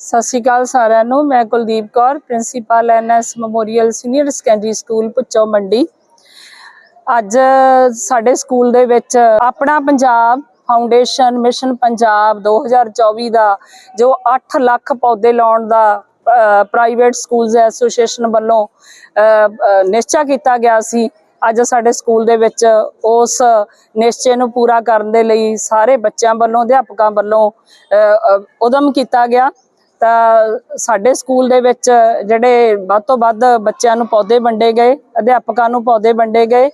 ਸਤਿ ਸ਼੍ਰੀ ਅਕਾਲ ਸਾਰਿਆਂ ਨੂੰ, ਮੈਂ Kuldeep Kaur, principal NS memorial senior secondary school Bucho Mandi. ਅੱਜ ਸਾਡੇ ਸਕੂਲ ਦੇ ਵਿੱਚ ਆਪਣਾ ਪੰਜਾਬ ਫਾਊਂਡੇਸ਼ਨ ਮਿਸ਼ਨ ਪੰਜਾਬ 2024 ਦਾ, ਜੋ 8 ਲੱਖ ਪੌਦੇ ਲਾਉਣ ਦਾ ਪ੍ਰਾਈਵੇਟ ਸਕੂਲਸ ਐਸੋਸੀਏਸ਼ਨ ਵੱਲੋਂ ਨਿਸ਼ਚਾ ਕੀਤਾ ਗਿਆ ਸੀ। ਅੱਜ ਸਾਡੇ ਸਕੂਲ ਦੇ ਵਿੱਚ ਉਸ ਨਿਸ਼ਚੇ ਨੂੰ ਪੂਰਾ ਕਰਨ ਦੇ ਲਈ ਸਾਰੇ ਬੱਚਿਆਂ ਵੱਲੋਂ, ਅਧਿਆਪਕਾਂ ਵੱਲੋਂ ਉਦਮ ਕੀਤਾ ਗਿਆ। ਤਾਂ ਸਾਡੇ ਸਕੂਲ ਦੇ ਵਿੱਚ ਜਿਹੜੇ ਵੱਧ ਤੋਂ ਵੱਧ ਬੱਚਿਆਂ ਨੂੰ ਪੌਦੇ ਵੰਡੇ ਗਏ, ਅਧਿਆਪਕਾਂ ਨੂੰ ਪੌਦੇ ਵੰਡੇ ਗਏ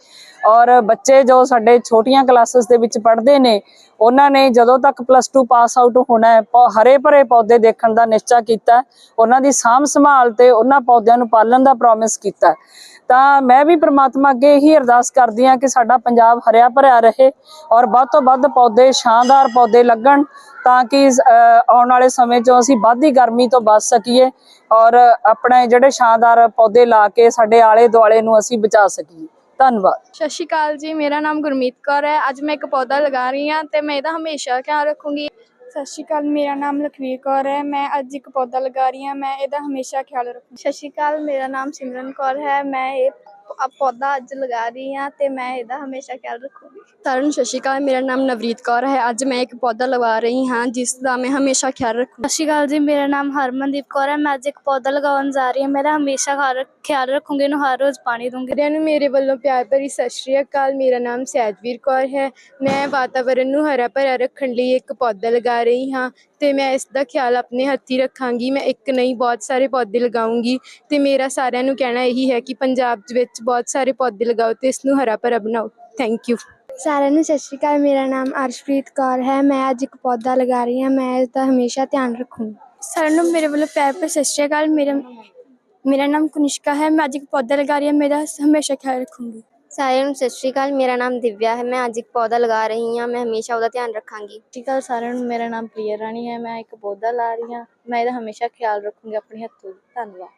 ਔਰ ਬੱਚੇ ਜੋ ਸਾਡੇ ਛੋਟੀਆਂ ਕਲਾਸਿਸ ਦੇ ਵਿੱਚ ਪੜ੍ਹਦੇ ਨੇ, ਉਹਨਾਂ ਨੇ ਜਦੋਂ ਤੱਕ ਪਲੱਸ 2 ਪਾਸ ਆਊਟ ਹੋਣਾ ਹੈ, ਪੌ- ਹਰੇ ਭਰੇ ਪੌਦੇ ਦੇਖਣ ਦਾ ਨਿਸ਼ਚਾ ਕੀਤਾ, ਉਹਨਾਂ ਦੀ ਸਾਂਭ ਸੰਭਾਲ ਤੇ ਉਹਨਾਂ ਪੌਦਿਆਂ ਨੂੰ ਪਾਲਣ ਦਾ ਪ੍ਰੋਮਿਸ ਕੀਤਾ। ਤਾਂ ਮੈਂ ਵੀ ਪ੍ਰਮਾਤਮਾ ਅੱਗੇ ਇਹੀ ਅਰਦਾਸ ਕਰਦੀ ਹਾਂ ਕਿ ਸਾਡਾ ਪੰਜਾਬ ਹਰਿਆ ਭਰਿਆ ਰਹੇ ਔਰ ਵੱਧ ਤੋਂ ਵੱਧ ਪੌਦੇ, ਸ਼ਾਨਦਾਰ ਪੌਦੇ ਲੱਗਣ ਤਾਂ ਕਿ ਆਉਣ ਵਾਲੇ ਸਮੇਂ 'ਚ ਅਸੀਂ ਵੱਧਦੀ ਗਰਮੀ ਤੋਂ ਬਚ ਸਕੀਏ ਔਰ ਆਪਣੇ ਜਿਹੜੇ ਸ਼ਾਨਦਾਰ ਪੌਦੇ ਲਾ ਕੇ ਸਾਡੇ ਆਲੇ ਦੁਆਲੇ ਨੂੰ ਅਸੀਂ ਬਚਾ ਸਕੀਏ। ਧੰਨਵਾਦ। ਸਤਿ ਸ਼੍ਰੀ ਅਕਾਲ ਜੀ, ਮੇਰਾ ਨਾਮ ਗੁਰਮੀਤ ਕੌਰ ਹੈ। ਅੱਜ ਮੈਂ ਇੱਕ ਪੌਦਾ ਲਗਾ ਰਹੀ ਹਾਂ ਤੇ ਮੈਂ ਇਹਦਾ ਹਮੇਸ਼ਾ ਖਿਆਲ ਰੱਖੂੰਗੀ। ਸਤਿ ਸ਼੍ਰੀ ਅਕਾਲ, ਮੇਰਾ ਨਾਮ ਲਖਵੀਰ ਕੌਰ ਹੈ। ਮੈਂ ਅੱਜ ਇੱਕ ਪੌਦਾ ਲਗਾ ਰਹੀ ਹਾਂ। ਮੈਂ ਇਹਦਾ ਹਮੇਸ਼ਾ ਖਿਆਲ ਰੱਖੂੰਗੀ ਸਤਿ ਸ਼੍ਰੀ ਅਕਾਲ, ਮੇਰਾ ਨਾਮ ਸਿਮਰਨ ਕੌਰ ਹੈ। ਮੈਂ ਇਹ ਪੌਦਾ ਅੱਜ ਲਗਾ ਰਹੀ ਹਾਂ ਤੇ ਮੈਂ ਇਹਦਾ ਹਮੇਸ਼ਾ ਖਿਆਲ ਰੱਖੂੰਗੀ ਸਾਰਿਆਂ ਨੂੰ ਸਤਿ ਸ਼੍ਰੀ ਅਕਾਲ। ਮੇਰਾ ਨਾਮ ਨਵਰੀਤ ਕੌਰ ਹੈ। ਅੱਜ ਮੈਂ ਇੱਕ ਪੌਦਾ ਲਗਾ ਰਹੀ ਹਾਂ ਜਿਸ ਦਾ ਮੈਂ ਹਮੇਸ਼ਾ ਖਿਆਲ ਰੱਖੂੰਗੀ ਸਤਿ ਸ਼੍ਰੀ ਅਕਾਲ ਜੀ ਮੇਰਾ ਨਾਮ ਹਰਮਨਦੀਪ ਕੌਰ ਹੈ। ਮੈਂ ਅੱਜ ਇੱਕ ਪੌਦਾ ਲਗਾਉਣ ਜਾ ਰਹੀ ਹਾਂ। ਮੇਰਾ ਹਮੇਸ਼ਾ ਖਿਆਲ ਰੱਖ- ਖਿਆਲ ਰੱਖੂੰਗੀ ਇਹਨੂੰ ਹਰ ਰੋਜ਼ ਪਾਣੀ ਦੂੰਗੀ ਸਾਰਿਆਂ ਨੂੰ ਮੇਰੇ ਵੱਲੋਂ ਪਿਆਰ ਭਰੀ ਸਤਿ ਸ਼੍ਰੀ ਅਕਾਲ। ਮੇਰਾ ਨਾਮ ਸਹਿਜਵੀਰ ਕੌਰ ਹੈ। ਮੈਂ ਵਾਤਾਵਰਣ ਨੂੰ ਹਰਾ ਭਰਾ ਰੱਖਣ ਲਈ ਇੱਕ ਪੌਦਾ ਲਗਾ ਰਹੀ ਹਾਂ ਤੇ ਮੈਂ ਇਸ ਦਾ ਖਿਆਲ ਆਪਣੇ ਹੱਥੀਂ ਰੱਖਾਂਗੀ। ਮੈਂ ਇੱਕ ਨਹੀਂ ਬਹੁਤ ਸਾਰੇ ਪੌਦੇ ਲਗਾਉਂਗੀ ਤੇ ਮੇਰਾ ਸਾਰਿਆਂ ਨੂੰ ਕਹਿਣਾ ਇਹੀ ਹੈ ਕਿ ਪੰਜਾਬ ਦੇ ਵਿੱਚ ਬਹੁਤ ਸਾਰੇ ਪੌਦੇ ਲਗਾਓ ਤੇ ਇਸ ਨੂੰ ਹਰਾ ਭਰਾ ਬਣਾਓ। ਥੈਂਕ ਯੂ ਸਾਰਿਆਂ ਨੂੰ ਸਤਿ ਸ਼੍ਰੀ ਅਕਾਲ ਮੇਰਾ ਨਾਮ ਅਰਸ਼ਪ੍ਰੀਤ ਕੌਰ ਹੈ। ਮੈਂ ਅੱਜ ਇੱਕ ਪੌਦਾ ਲਗਾ ਰਹੀ ਹਾਂ। ਮੈਂ ਇਸ ਦਾ ਹਮੇਸ਼ਾ ਧਿਆਨ ਰੱਖੂੰਗੀ ਸਾਰਿਆਂ ਨੂੰ ਮੇਰੇ ਵੱਲੋਂ ਪਿਆਰ ਭਰੀ ਸਤਿ ਸ਼੍ਰੀ ਅਕਾਲ। ਮੇਰਾ ਮੇਰਾ ਨਾਮ ਕੁਨਿਸ਼ਕਾ ਹੈ। ਮੈਂ ਅੱਜ ਇੱਕ ਪੌਦਾ ਲਗਾ ਰਹੀ ਹਾਂ। ਮੇਰਾ ਹਮੇਸ਼ਾ ਖਿਆਲ ਰੱਖੂੰਗੀ। ਸਾਰਿਆਂ ਨੂੰ ਸਤਿ ਸ਼੍ਰੀ ਅਕਾਲ। ਮੇਰਾ ਨਾਮ ਦਿਵਿਆ ਹੈ। ਮੈਂ ਅੱਜ ਇੱਕ ਪੌਦਾ ਲਗਾ ਰਹੀ ਹਾਂ। ਮੈਂ ਹਮੇਸ਼ਾ ਉਹਦਾ ਧਿਆਨ ਰੱਖਾਂਗੀ। ਸਤਿ ਸ਼੍ਰੀ ਅਕਾਲ ਸਾਰਿਆਂ ਨੂੰ। ਮੇਰਾ ਨਾਮ ਪ੍ਰਿਆ ਰਾਣੀ ਹੈ। ਮੈਂ ਇੱਕ ਪੌਦਾ ਲਾ ਰਹੀ ਹਾਂ। ਮੈਂ ਇਹਦਾ ਹਮੇਸ਼ਾ ਖਿਆਲ ਰੱਖੂੰਗੀ ਆਪਣੇ ਹੱਥੋਂ। ਧੰਨਵਾਦ।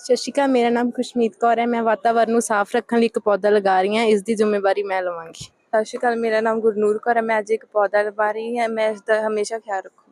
ਸਤਿ ਸ਼੍ਰੀ ਅਕਾਲ। ਮੇਰਾ ਨਾਮ ਖੁਸ਼ਮੀਤ ਕੌਰ ਹੈ। ਮੈਂ ਵਾਤਾਵਰਨ ਨੂੰ ਸਾਫ਼ ਰੱਖਣ ਲਈ ਇੱਕ ਪੌਦਾ ਲਗਾ ਰਹੀ ਹਾਂ। ਇਸ ਦੀ ਜ਼ਿੰਮੇਵਾਰੀ ਮੈਂ ਲਵਾਂਗੀ। ਸਤਿ ਸ਼੍ਰੀ ਅਕਾਲ, ਮੇਰਾ ਨਾਮ ਗੁਰਨੂਰ ਕੌਰ ਹੈ, ਮੈਂ ਅੱਜ ਇੱਕ ਪੌਦਾ ਲਗਾ ਰਹੀ ਹਾਂ, ਮੈਂ ਇਸ ਦਾ ਹਮੇਸ਼ਾ ਖਿਆਲ ਰੱਖੂ।